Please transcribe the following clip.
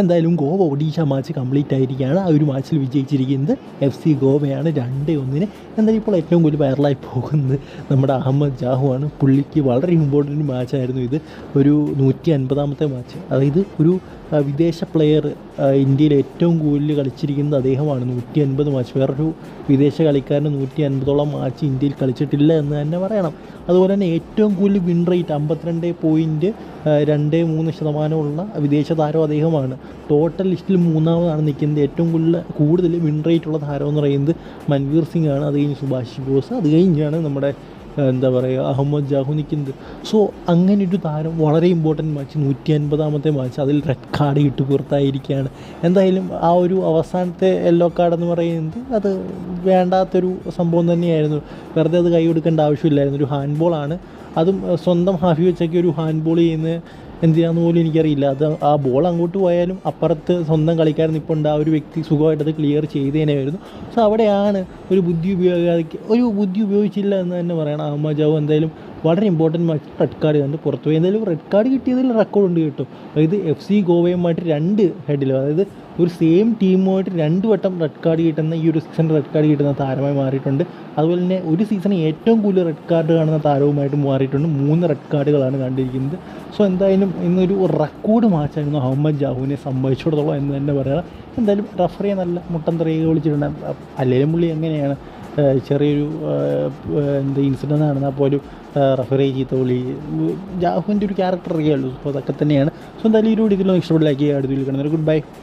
എന്തായാലും Goa Odisha match complete ആയിരിക്കുകയാണ്. ആ ഒരു മാച്ചിൽ വിജയിച്ചിരിക്കുന്നത് എഫ് സി ഗോവയാണ്. രണ്ട് ഒന്നിന് എന്തായാലും ഇപ്പോൾ ഏറ്റവും കൂടുതൽ വൈറലായി പോകുന്നത് നമ്മുടെ അഹമ്മദ് ജാഹു ആണ്. പുള്ളിക്ക് വളരെ ഇമ്പോർട്ടന്റ് മാച്ചായിരുന്നു ഇത്. ഒരു നൂറ്റി അൻപതാമത്തെ മാച്ച് അതായത് ഒരു വിദേശ പ്ലെയർ ഇന്ത്യയിൽ ഏറ്റവും കൂടുതൽ കളിച്ചിരിക്കുന്നത് അദ്ദേഹമാണ്. നൂറ്റി അൻപത് മാച്ച് വേറൊരു വിദേശ കളിക്കാരന് നൂറ്റി അൻപതോളം മാച്ച് ഇന്ത്യയിൽ കളിച്ചിട്ടില്ല എന്ന് തന്നെ പറയണം. അതുപോലെ തന്നെ ഏറ്റവും കൂടുതൽ വിൻ റേറ്റ് അമ്പത്തിരണ്ട് പോയിന്റ് രണ്ട് മൂന്ന് ശതമാനമുള്ള വിദേശ താരം അദ്ദേഹമാണ്. ടോട്ടൽ ലിസ്റ്റിൽ മൂന്നാമതാണ് നിൽക്കുന്നത്. ഏറ്റവും കൂടുതൽ കൂടുതൽ വിൻ റേറ്റ് ഉള്ള താരം എന്ന് പറയുന്നത് മൻവീർ സിംഗ് ആണ്. അത് കഴിഞ്ഞ് സുഭാഷ് ബോസ്. അത് കഴിഞ്ഞാണ് നമ്മുടെ എന്താ പറയുക അഹമ്മദ് ജാഹു നിൽക്കുന്നത്. സോ അങ്ങനെ ഒരു താരം വളരെ ഇമ്പോർട്ടന്റ് മാച്ച് നൂറ്റി അൻപതാമത്തെ മാച്ച് അതിൽ റെഡ് കാർഡ് ഇട്ട് പുറത്തായിരിക്കുകയാണ്. എന്തായാലും ആ ഒരു അവസാനത്തെ യെല്ലോ കാർഡ് എന്ന് പറയുന്നത് അത് വേണ്ടാത്തൊരു സംഭവം തന്നെയായിരുന്നു. വെറുതെ അത് കൈ കൊടുക്കേണ്ട ആവശ്യമില്ലായിരുന്നു. ഒരു ഹാൻഡ് ബോളാണ് അതും സ്വന്തം ഹാഫി വെച്ചൊക്കെ ഒരു ഹാൻഡ് ബോൾ ചെയ്യുന്ന എന്തിനാന്ന് പോലും എനിക്കറിയില്ല. അത് ആ ബോൾ അങ്ങോട്ട് പോയാലും അപ്പുറത്ത് സ്വന്തം കളിക്കാരൻ നിൽപ്പുണ്ട് ആ ഒരു വ്യക്തി സുഖമായിട്ട് അത് ക്ലിയർ ചെയ്തേനായിരുന്നു സോ അവിടെയാണ് ഒരു ബുദ്ധി ഉപയോഗിക്കാതെ ഒരു ബുദ്ധി ഉപയോഗിച്ചില്ല എന്ന് തന്നെ പറയണം. അഹമ്മദ് ജാവു എന്തായാലും വളരെ ഇമ്പോർട്ടന്റ് മാച്ച് റെഡ് കാർഡ് കണ്ട് പുറത്തു പോയി. എന്തായാലും റെഡ് കാർഡ് കിട്ടിയതിൽ റെക്കോർഡ് ഉണ്ട് കേട്ടോ. അതായത് എഫ് സി ഗോവയുമായിട്ട് രണ്ട് ഹെഡിൽ അതായത് ഒരു സെയിം ടീമുമായിട്ട് രണ്ട് വട്ടം റെഡ് കാർഡ് കിട്ടുന്ന ഈ ഒരു സീസൺ റെഡ് കാർഡ് കിട്ടുന്ന താരമായി മാറിയിട്ടുണ്ട്. അതുപോലെ തന്നെ ഒരു സീസണിൽ ഏറ്റവും കൂടുതൽ റെഡ് കാർഡ് കാണുന്ന താരവുമായിട്ട് മാറിയിട്ടുണ്ട്. മൂന്ന് റെഡ് കാർഡുകളാണ് കണ്ടിരിക്കുന്നത്. സോ എന്തായാലും ഇന്നൊരു റെക്കോർഡ് മാച്ചായിരുന്നു അഹമ്മദ് ജാഹുവിനെ സംഭവിച്ചിടത്തോളം എന്ന് തന്നെ പറയണം എന്തായാലും റഫറിയെ നല്ല മുട്ടം തെറിയൊക്കെ വിളിച്ചിട്ടുണ്ട്. അല്ലെങ്കിലും പുള്ളി എങ്ങനെയാണ്? ചെറിയൊരു എന്ത് ഇൻസിഡന്റ് നടന്നാൽ പോലും റഫറി ചീത്ത വിളി ജാഹുവിന്റെ ഒരു ക്യാരക്ടർ അറിയാമല്ലോ. അപ്പോൾ അതൊക്കെ തന്നെയാണ്. സോ എന്തായാലും ഈ ഒരു വീഡിയോ ഇഷ്ടപ്പെട്ടില്ലാക്കി അടുത്ത വീഡിയോ ഗുഡ് ബൈ